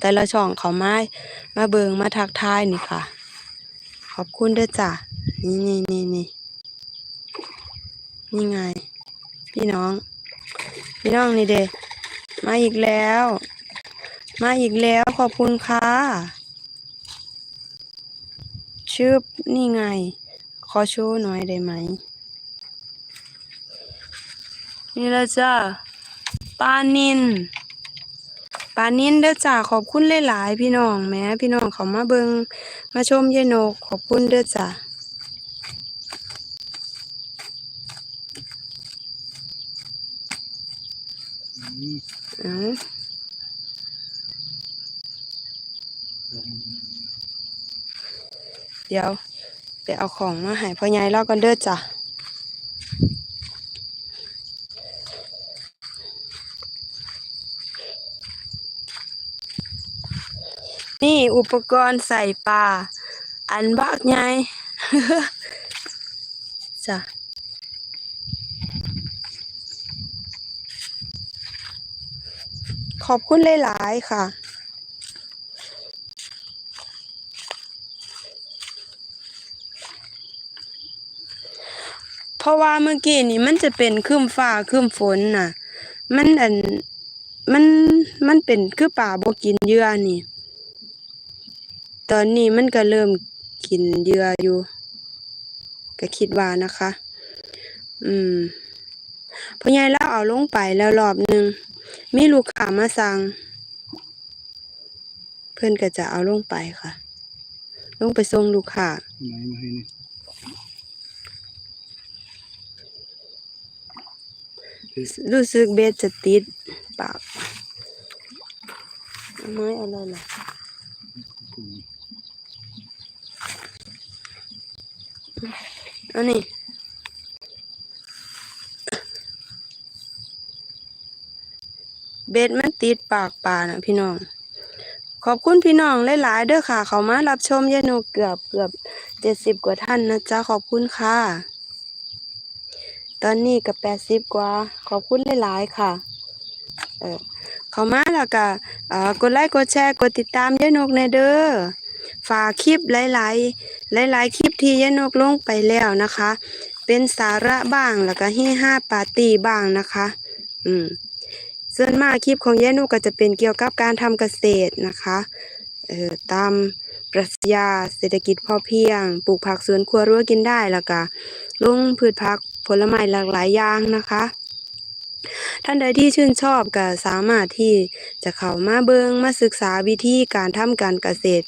แต่ละช่องเขามามาเบิงมาทักทายนี่ค่ะ ขอบคุณด้อจ้ะนี่นี่นี่นี่นี่ไง พี่น้อง พี่น้องนี่เด้มาอีกแล้ว มาอีกแล้วขอบคุณค่ะชื่อนี่ไง ขอชว์หน่อยได้ไหม นี่ละจ้าปลานิน ปลานินเด้อจ้าขอบคุณหลายๆพี่น้องแม้พี่น้องเขามาเบิงมาชมยายนขอบคุณเด้อจ้าเอาเดี๋ยวไปเอาของมาให้พ่อใหญ่เล่ากันเด้อจ้ะ นี่อุปกรณ์ใส่ปลาอันบักใหญ่จ้ะขอบคุณหลาย ๆ ค่ะ เพราะว่าเมื่อกี้นี่มันจะเป็นครึ้มฟ้าครึ้มฝนน่ะ มันอันมันมันเป็นคือป่าบกินเยื่อนี่ ตอนนี้มันก็เริ่มกินเหยื่ออยู่ ก็คิดว่านะคะ อืมพ่อใหญ่แล้วเอาลงไปแล้วรอบหนึ่งมีลูกค้ามาสั่ง เพื่อนก็จะเอาลงไปค่ะ ลงไปส่งลูกค้าไหนมาให้นี่รู้สึกเบสจะติดปากเอาไม้อะไรล่ะ ถุง อันนี้เบ็ดมันติดปากปลานะพี่น้อง ขอบคุณพี่น้องหลายๆเด้อค่ะ เขามารับชมยานกเกือบเกือบเจ็ดสิบกว่าท่านนะจ๊ะ ขอบคุณค่ะ ตอนนี้กับแปดสิบกว่า ขอบคุณหลายๆค่ะ เออเขามาแล้วก็อ่อกดไลค์กดแชร์กดติดตามยานกในเด้อ ฝากคลิปหลายๆ หลาย ๆ คลิปที่ยายนกลงไปแล้วนะคะ เป็นสาระบ้างแล้วก็เฮฮาปาร์ตี้บ้างนะคะ อืมส่วนมากคลิปของยายนกก็จะเป็นเกี่ยวกับการทำเกษตรนะคะเอ่อตามปรัชญาเศรษฐกิจพอเพียง ปลูกผักสวนครัวรั้วกินได้แล้วก็ลงพืชผักผลไม้หลากหลายอย่างนะคะ ท่านใดที่ชื่นชอบก็สามารถที่จะเข้ามาเบิงมาศึกษาวิธีการทำการเกษตร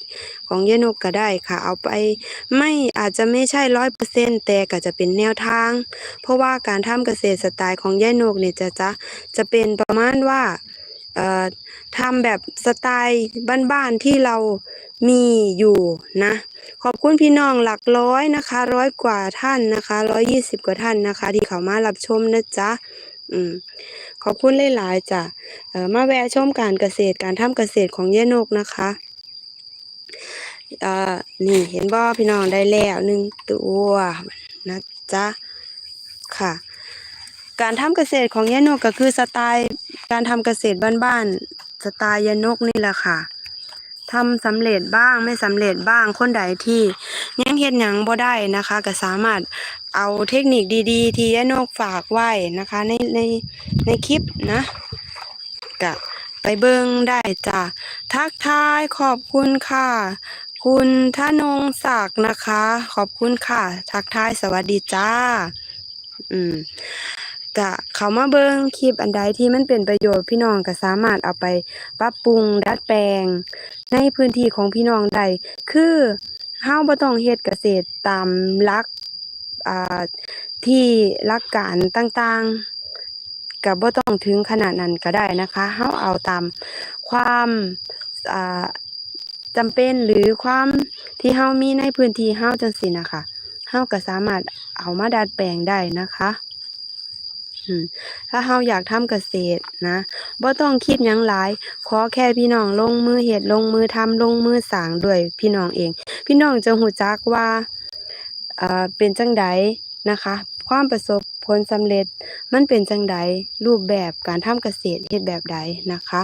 ของยายนกก็ได้ค่ะ เอาไปไม่อาจจะไม่ใช่ร้อยเปอร์เซ็นแต่ก็จะเป็นแนวทาง เพราะว่าการทำเกษตรสไตล์ของยายนกเนี่ยจะจะจะเป็นประมาณว่าเอ่อทำแบบสไตล์บ้านๆที่เรามีอยู่นะ ขอบคุณพี่น้องหลักร้อยนะคะ ร้อยกว่าท่านนะคะร้อยยี่สิบกว่าท่านนะคะ ที่เขามารับชมนะจ๊ะ อืมขอบคุณหลายๆจ้ะเอ่อมาแวะชมการเกษตรการทำเกษตรของยายนกนะคะเอ่อนี่เห็นบ่พี่น้องได้แล้วหนึ่งตัวนะจ๊ะค่ะ การทำเกษตรของยายนกก็คือสไตล์การทำเกษตรบ้านๆสไตล์ยานกนี่แหละค่ะ ทำสำเร็จบ้างไม่สำเร็จบ้างคนใดที่ยังเฮ็ดหยังบ่ได้นะคะ ก็สามารถเอาเทคนิคดีๆ ที่ยายนกฝากไว้นะคะ ในในในคลิปนะก็ไปเบิ่งได้จ้ะทักทายขอบคุณค่ะ คุณธนงศักดิ์นะคะ ขอบคุณค่ะ ทักทายสวัสดีจ้า อืม ก็เขามาเบิ่งคลิปอันใดที่มันเป็นประโยชน์พี่น้องก็สามารถเอาไปปรับปรุงดัดแปลง ในพื้นที่ของพี่น้องได้คือเฮาบ่ต้องเฮ็ดเกษตรตามหลักอ่าที่หลักการต่างๆก็บ่ต้องถึงขนาดนั้นก็ได้นะคะเฮาเอาตามความอ่าจำเป็นหรือความที่เฮามีในพื้นที่เฮาจังซี่นะคะเฮาก็สามารถเอามาดัดแปลงได้นะคะ ถ้าเฮาอยากทำเกษตรนะบ่ต้องคิดหยังหลาย ขอแค่พี่น้องลงมือเฮ็ดลงมือทำลงมือสร้างด้วยพี่น้องเอง พี่น้องจะหูจักว่าเอ่อเป็นจังใดนะคะ ความประสบผลสำเร็จมันเป็นจังใดรูปแบบการทำเกษตรเฮ็ดแบบใดนะคะ